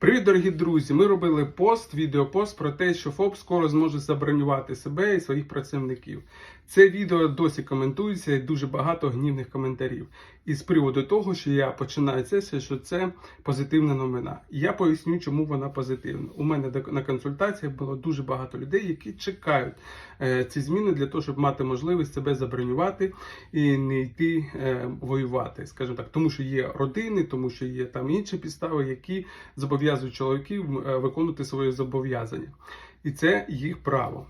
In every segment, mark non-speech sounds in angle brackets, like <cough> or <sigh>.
Привіт, дорогі друзі! Ми робили пост, відеопост про те, що ФОП скоро зможе забронювати себе і своїх працівників. Це відео досі коментується і дуже багато гнівних коментарів. І з приводу того, що я починаю це, що це позитивна новина. Я поясню, чому вона позитивна. У мене на консультаціях було дуже багато людей, які чекають е, ці зміни для того, щоб мати можливість себе забронювати і не йти е, воювати, скажімо так, тому що є родини, тому що є там інші підстави, які зобов'язують чоловіків е, виконувати свої зобов'язання, і це їх право.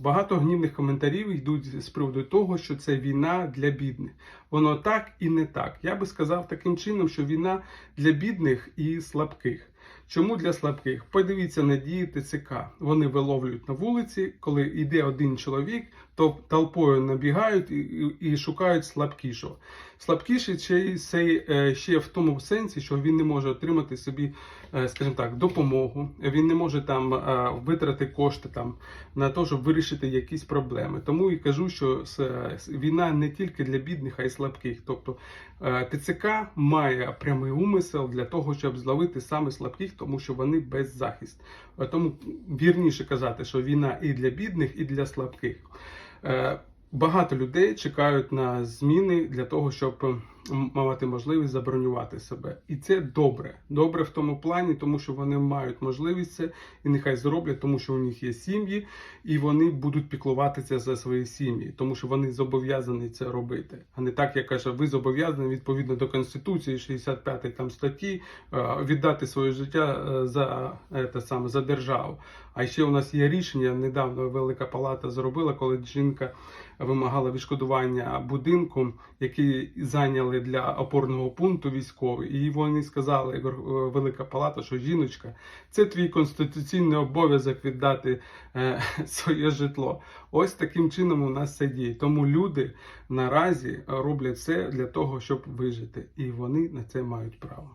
Багато гнівних коментарів йдуть з приводу того, що це війна для бідних. Воно так і не так. Я би сказав таким чином, що війна для бідних і слабких. Чому для слабких? Подивіться на дії ТЦК. Вони виловлюють на вулиці, коли йде один чоловік, то толпою набігають і, і, і шукають слабкішого. Слабкіший ще, е, ще в тому сенсі, що він не може отримати собі, е, скажімо так, допомогу. Він не може там е, витрати кошти там на те, щоб вирішити якісь проблеми. Тому і кажу, що війна не тільки для бідних, а й слабких. Тобто ТЦК має прямий умисел для того, щоб зловити саме слабких, тому що вони без захист. Тому вірніше казати, що війна і для бідних, і для слабких. Е, Багато людей чекають на зміни для того, щоб мати можливість забронювати себе. І це добре. Добре в тому плані, тому що вони мають можливість це і нехай зроблять, тому що у них є сім'ї, і вони будуть піклуватися за свої сім'ї, тому що вони зобов'язані це робити. А не так, як каже, ви зобов'язані відповідно до Конституції 65 там статті е, віддати своє життя е, за, е, те саме, за державу. А ще у нас є рішення. Недавно Велика Палата зробила, коли жінка вимагала відшкодування будинку, який зайняли для опорного пункту військовий. І вони сказали, Вер- Велика Палата, що жіночка, це твій конституційний обов'язок віддати е, <laughs> своє житло. Ось таким чином у нас це діє. Тому люди наразі роблять все для того, щоб вижити, і вони на це мають право.